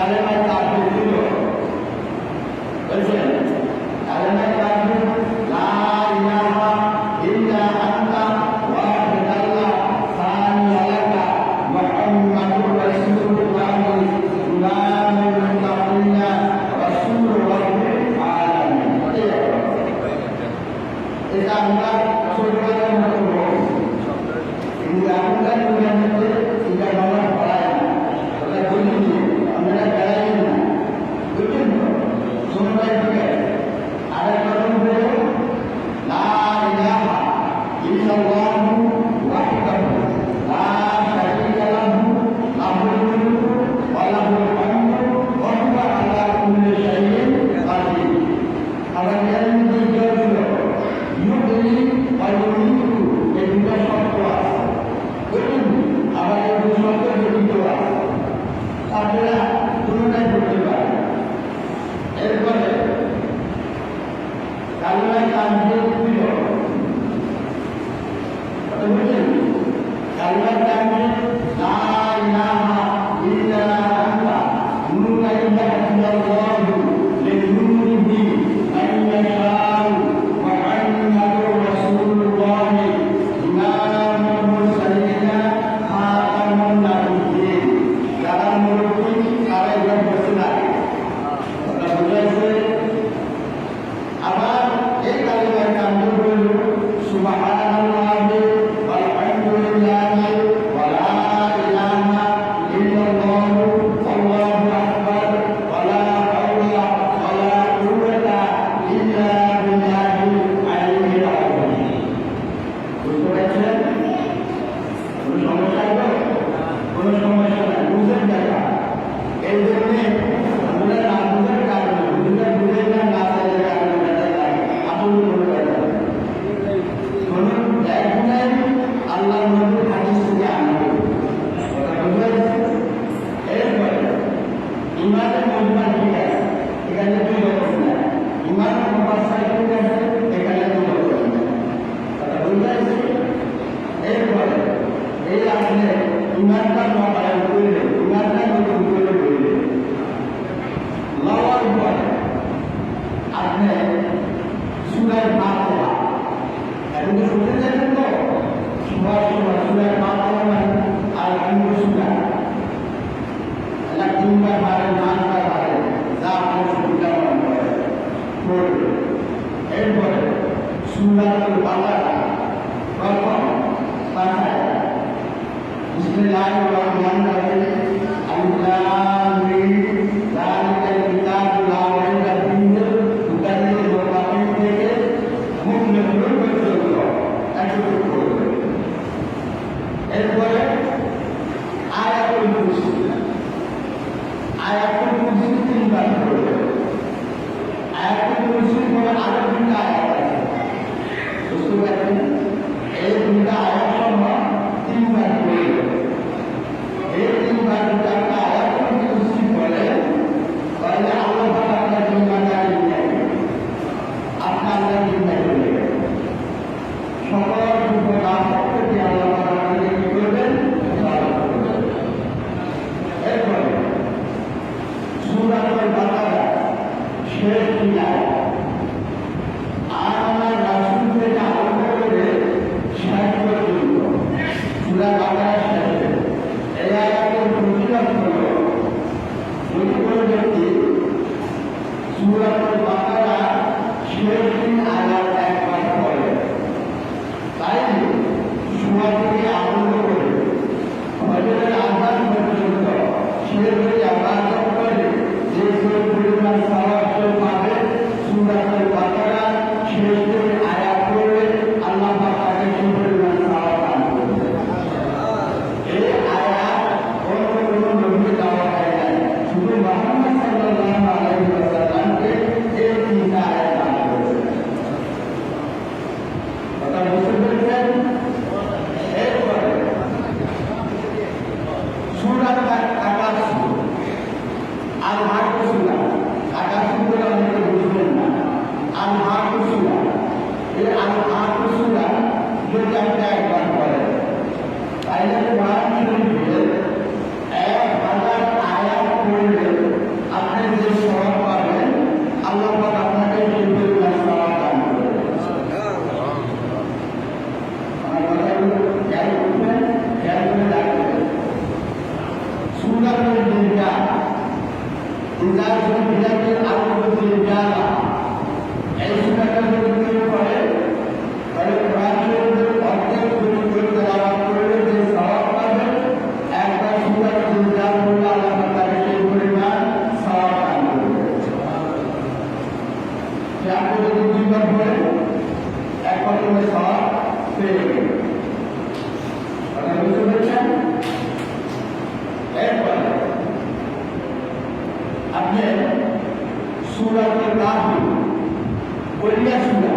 কালেমায় তার বুঝলো বলছেন Allah Ta'ala সুন্দর বাংলা গল্প পাঠায় বিসমিল্লাহ রহমান রহিম আল্লাহ এরপরে আয়াতুল কুরসি আয়াত Senhor, বুঝতে পেরেছেন এরপরে আপনি সুরাতে কাহি কলিয়া সুরা